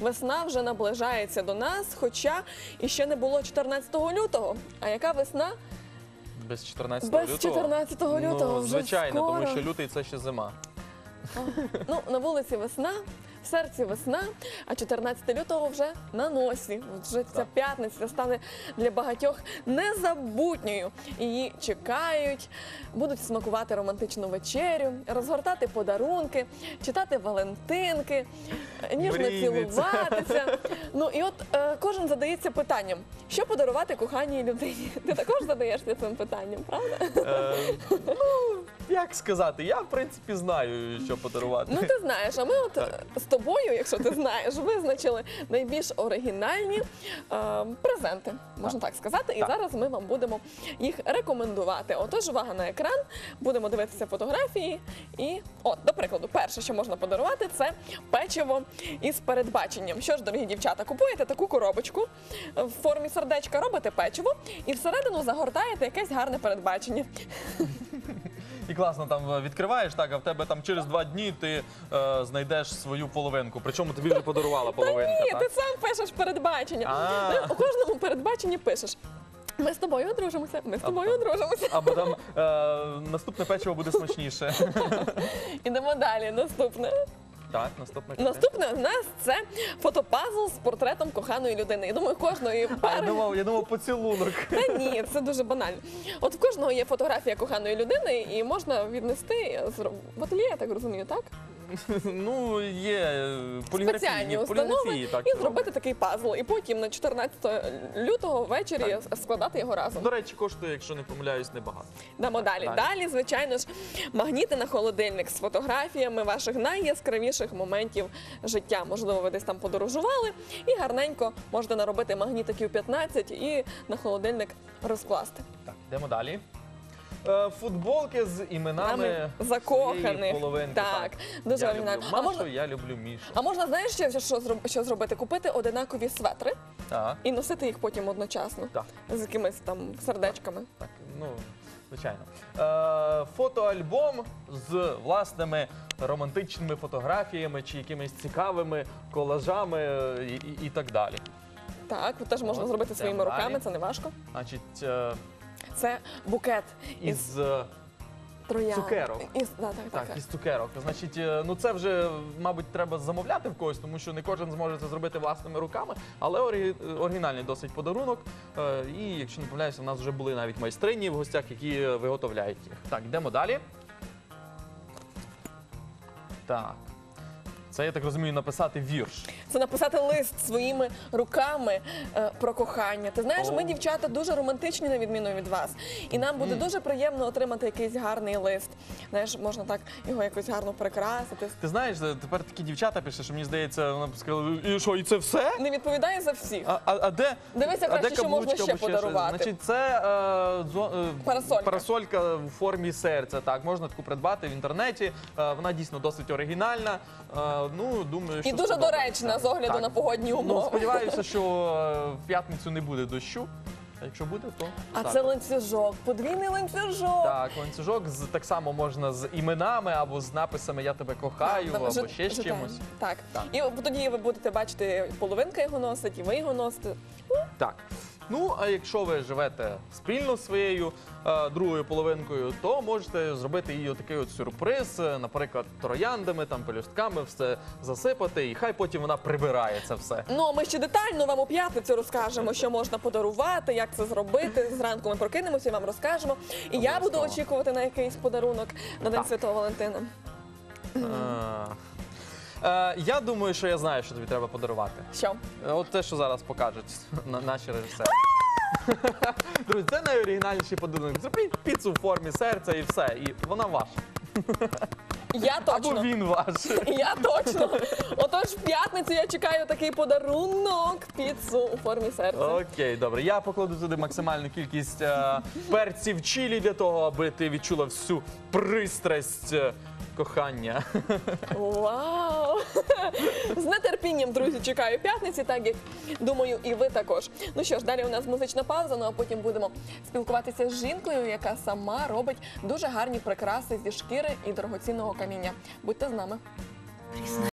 весна вже наближається до нас, хоча іще не було 14 лютого. А яка весна? Без 14 Без лютого? 14 лютого Ну, вже звичайно, скоро. тому що лютий це ще зима. Ну, на вулиці весна, серці весна, а 14 лютого вже на носі. Вже ця п'ятниця стане для багатьох незабутньою. Її чекають, будуть смакувати романтичну вечерю, розгортати подарунки, читати Валентинки, ніжно цілуватися. Ну і от е, кожен задається питанням, що подарувати коханій людині. Ти також задаєшся цим питанням, правда? Е, ну, як сказати, я в принципі знаю, що подарувати. Ну ти знаєш, а ми от Так. з тобою, якщо ти знаєш, визначили найбільш оригінальні е, презенти, можна так сказати. І Так. зараз ми вам будемо їх рекомендувати. Отож, увага на екран, будемо дивитися фотографії. І, от, до прикладу, перше, що можна подарувати, це печиво із передбаченням. Що ж, дорогі дівчата, купуєте таку коробочку е, в формі сердечка, робите печиво і всередину загортаєте якесь гарне передбачення. І класно там е, відкриваєш, так, а в тебе там через два дні ти е, знайдеш свою половинку. Причому тобі вже подарувала половинка. Ні, так? ти сам пишеш передбачення. А. У кожному передбаченні пишеш. Ми з тобою одружимося, ми з тобою одружимося. Або там е, наступне печиво буде смачніше. Ідемо далі. Наступне. Так, наступне. Наступне у нас це фотопазл з портретом коханої людини. Я думаю, кожної А, я пари. думав, я думав поцілунок. Та ні, це дуже банально. От в кожного є фотографія коханої людини, і можна віднести з- в ательє, я так розумію, так? Ну, є е, поліграфії, установи поліграфії, так. і зробити такий пазл. І потім на 14 лютого ввечері складати його разом. До речі, коштує, якщо не помиляюсь, небагато. Дамо далі. Далі. Далі, звичайно ж, магніти на холодильник з фотографіями ваших найяскравіших моментів життя. Можливо, ви десь там подорожували, і гарненько можете наробити магнітиків 15 і на холодильник розкласти. Так, йдемо далі. Е, Футболки з іменами Нами закоханих. своєї половинки. Так, дуже я оригінально. люблю А Машу, можна- я люблю Мішу. А можна знаєш ще що, зроб- що зробити? Купити одинакові светри Так, і носити їх потім одночасно так, з якимись там сердечками. так, ну, звичайно. Е, фотоальбом з власними романтичними фотографіями чи якимись цікавими колажами е, і, і, і так далі. Так, теж можна От, зробити своїми йдемо руками, далі. це не важко. Значить, е, Це букет із із. е, троян. цукерок. Із, да, так, так, Так, із цукерок. Значить, е, ну це вже, мабуть, треба замовляти в когось, тому що не кожен зможе це зробити власними руками, але орі- оригінальний досить подарунок. Е, І якщо не помиляюся, в нас вже були навіть майстрині в гостях, які виготовляють їх. Так, йдемо далі. Так. Це, я так розумію, написати вірш. Це написати лист своїми руками е, про кохання. Ти знаєш, ми, дівчата, дуже романтичні на відміну від вас. І нам буде дуже приємно отримати якийсь гарний лист. Знаєш, можна так його якось гарно прикрасити. Ти знаєш, е, тепер такі дівчата пишуть, що мені здається, вона б сказала, і що, і це все? Не відповідає за всіх. А, а, а де? Дивися а де краще, що можна каблучка ще або щось? подарувати. Значить, це е, зо- е, Парасолька. парасолька в формі серця. Так, можна таку придбати в інтернеті. Е, вона дійсно досить оригінальна. Е, ну, думаю, що І дуже сподобається. доречна з огляду Так. на погодні Ну, умови. сподіваюся, що е, в п'ятницю не буде дощу. А якщо буде, то А так. це ланцюжок, подвійний ланцюжок. Так, ланцюжок з так само можна з іменами або з написами Я тебе кохаю, Так, або жит- житейно. чимось. Так. Так. І тоді ви будете бачити, половинка його носить, і ви його носите. Так. Ну, а якщо ви живете спільно з своєю е, другою половинкою, то можете зробити їй такий от сюрприз, е, наприклад, трояндами, там пелюстками, все засипати, і хай потім вона прибирає це все. Ну, а ми ще детально вам у п'ятницю розкажемо, що можна подарувати, як це зробити. Зранку ми прокинемося і вам розкажемо. І я буду Обов'язково. очікувати на якийсь подарунок на День Так. Святого Валентина. Е, е, я думаю, що я знаю, що тобі треба подарувати. Що? Е, От те, що зараз покажуть на- наші режисери. Друзі, це найоригінальніший подарунок. Зробіть піцу в формі серця і все. І вона ваша. Я Або точно. він ваш. Я точно. Отож, в п'ятницю я чекаю такий подарунок піцу у формі серця. Окей, добре. Я покладу туди максимальну кількість е, перців чилі для того, аби ти відчула всю пристрасть е, кохання. Вау! З нетерпінням, друзі, чекаю п'ятниці, так як думаю, і ви також. Ну що ж, далі у нас музична пауза, ну а потім будемо спілкуватися з жінкою, яка сама робить дуже гарні прикраси зі шкіри і дорогоцінного каміння. Будьте з нами.